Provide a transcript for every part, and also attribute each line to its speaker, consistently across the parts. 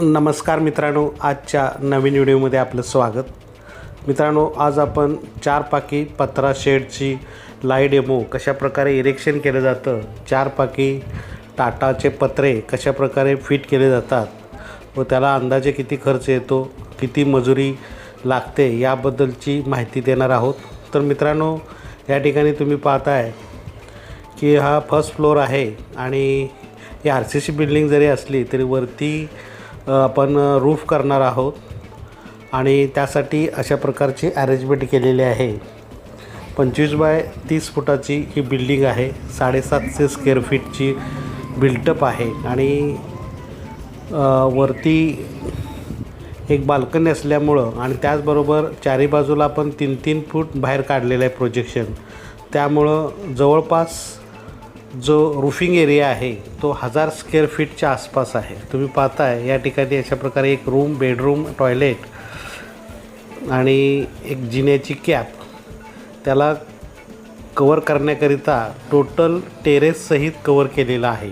Speaker 1: नमस्कार मित्रांनो आजच्या नवीन व्हिडिओमध्ये आपलं स्वागत. मित्रांनो आज आपण चार पाकी पत्रा शेडची लाई डेमो कशा प्रकारे इरेक्शन केलं जातं चार पाकी टाटाचे पत्रे कशा प्रकारे फिट केले जातात व त्याला अंदाजे किती खर्च येतो किती मजुरी लागते याबद्दलची माहिती देणार आहोत. तर मित्रांनो या ठिकाणी तुम्ही पाहताय की हा फर्स्ट फ्लोअर आहे आणि ही आर सी सी बिल्डिंग जरी असली तरी वरती आपण रूफ करणार आहोत. आणि त्यासाठी अशा प्रकारची अरेंजमेंट केलेली आहे. पंचवीस बाय तीस फुटाची ही बिल्डिंग आहे. साडेसातशे स्क्वेअर फीटची बिल्टअप आहे. आणि वरती एक बाल्कनी असल्यामुळं आणि त्याचबरोबर चारी बाजूला आपण तीन तीन फूट बाहेर काढलेलं आहे प्रोजेक्शन त्यामुळं जवळपास जो रूफिंग एरिया आहे तो हजार स्क्वेअर फीटच्या आसपास आहे. तुम्ही पाहताय या ठिकाणी अशा प्रकारे एक रूम बेडरूम टॉयलेट आणि एक जिन्याची कॅप त्याला कवर करण्याकरिता टोटल टेरेससहित कवर केलेला आहे.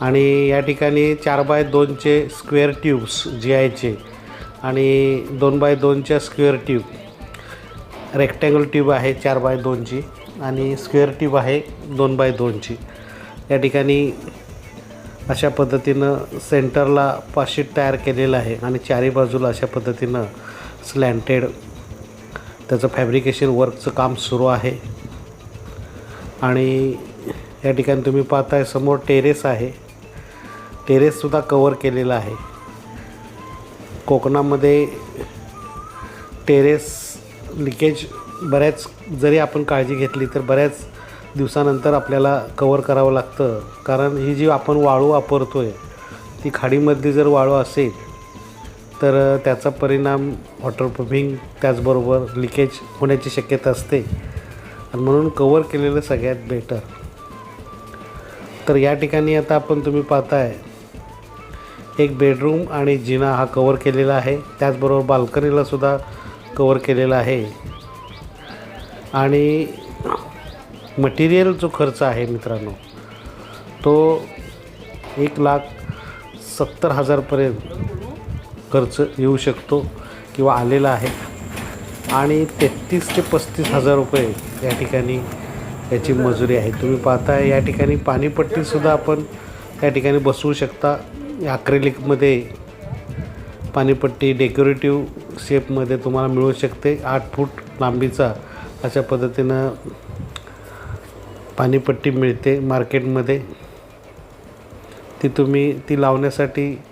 Speaker 1: आणि या ठिकाणी चार बाय दोनचे स्क्वेअर ट्यूब्स जी आयचे आणि दोन बाय दोनच्या स्क्वेअर ट्यूब रेक्टँगल ट्यूब आहे चार बाय दोनची. आणि स्क्वेअर ट्यूब आहे दोन बाय दोनची या ठिकाणी अशा पद्धतीनं सेंटरला पाशीट तयार केलेलं आहे आणि चारी बाजूला अशा पद्धतीनं स्लँटेड त्याचं फॅब्रिकेशन वर्कचं काम सुरू आहे. आणि या ठिकाणी तुम्ही पाहताय समोर टेरेस आहे. टेरेससुद्धा कवर केलेलं आहे. कोकणामध्ये टेरेस लिकेज बऱ्याच जरी आपण काळजी घेतली तर बऱ्याच दिवसानंतर आपल्याला कवर करावं लागतं. कारण ही जी आपण वाळू वापरतो आहे ती खाडीमधली जर वाळू असेल तर त्याचा परिणाम वॉटरप्रूफिंग त्याचबरोबर लिकेज होण्याची शक्यता असते. आणि म्हणून कवर केलेलं सगळ्यात बेटर तर या ठिकाणी आता आपण तुम्ही पाहताय एक बेडरूम आणि जिना हा कवर केलेला आहे. त्याचबरोबर बाल्कनीला सुद्धा कवर केलेला आहे. आणि मटेरियल जो खर्च आहे मित्रांनो तो एक लाख सत्तर हजारपर्यंत खर्च येऊ शकतो किंवा आलेला आहे. आणि तेहतीस ते पस्तीस हजार रुपये या ठिकाणी याची मजुरी आहे. तुम्ही पाहता या ठिकाणी पाणीपट्टीसुद्धा आपण या ठिकाणी बसवू शकता. अक्रेलिकमध्ये पाणीपट्टी डेकोरेटिव्ह शेपमध्ये तुम्हाला मिळू शकते. आठ फूट लांबीचा अशा पद्धतीनं पाणीपट्टी मिळते मार्केटमध्ये. ती तुम्ही ती लावण्यासाठी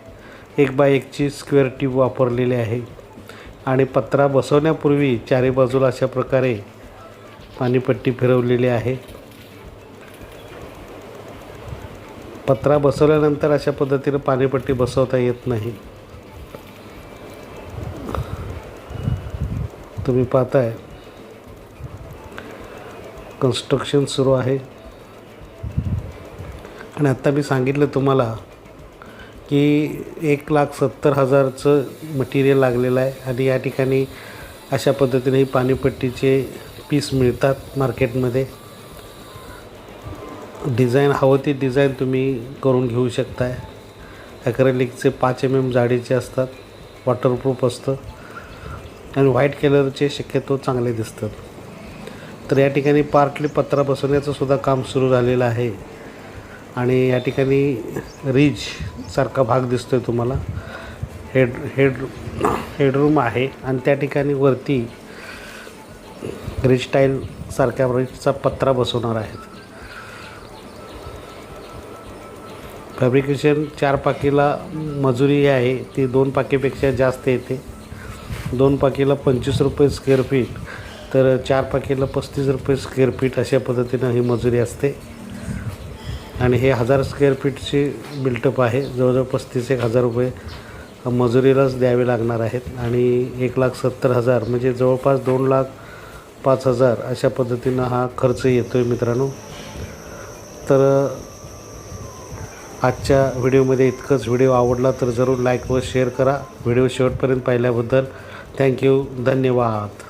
Speaker 1: एक बाय एकची स्क्वेअर ट्यूब वापरलेली आहे. आणि पत्रा बसवण्यापूर्वी चारी बाजूला अशा प्रकारे पाणीपट्टी फिरवलेली आहे. पत्रा बसवल्यानंतर अशा पद्धतीनं पाणीपट्टी बसवता येत नाही. तुम्ही पाहताय कन्स्ट्रक्शन सुरू आहे. आणि आत्ता मी सांगितलं तुम्हाला की एक लाख सत्तर हजारचं मटेरियल लागलेलं आहे. आणि या ठिकाणी अशा पद्धतीने ही पाणीपट्टीचे पीस मिळतात मार्केटमध्ये डिझाईन हवं ती डिझाईन तुम्ही करून घेऊ शकताय. ॲक्रेलिकचे पाच एम एम जाडीचे असतात. वॉटरप्रूफ असतं. आणि व्हाईट कलरचे शक्यतो चांगले दिसतात. तर या ठिकाणी पार्टली पत्रा बसवण्याचं सुद्धा काम सुरू झालेलं आहे. आणि या ठिकाणी रिज सारखा भाग दिसतो आहे तुम्हाला हेड हेड हेडरूम आहे. आणि त्या ठिकाणी वरती रिज टाईल सारख्या रिजचा पत्रा बसवणार आहेत. फॅब्रिकेशन चार पाकीला मजुरी आहे. ती दोन पाकीपेक्षा जास्त येते. दोन पाकीला पंचवीस रुपये स्क्वेअर फीट तर चार पाकीला पस्तीस रुपये स्क्वेअर फीट अशा पद्धतीनं ही मजुरी असते. आणि हे हजार स्क्वेअर फीटची बिल्टअप आहे. जवळजवळ पस्तीस एक हजार रुपये मजुरीलाच द्यावे लागणार आहेत. आणि एक लाख सत्तर हजार म्हणजे जवळपास दोन लाख पाच हजार अशा पद्धतीनं हा खर्च येतो आहे मित्रांनो. तर आजच्या व्हिडिओमध्ये इतकंच. व्हिडिओ आवडला तर जरूर लाईक व शेअर करा. व्हिडिओ शेवटपर्यंत पाहिल्याबद्दल थँक्यू धन्यवाद.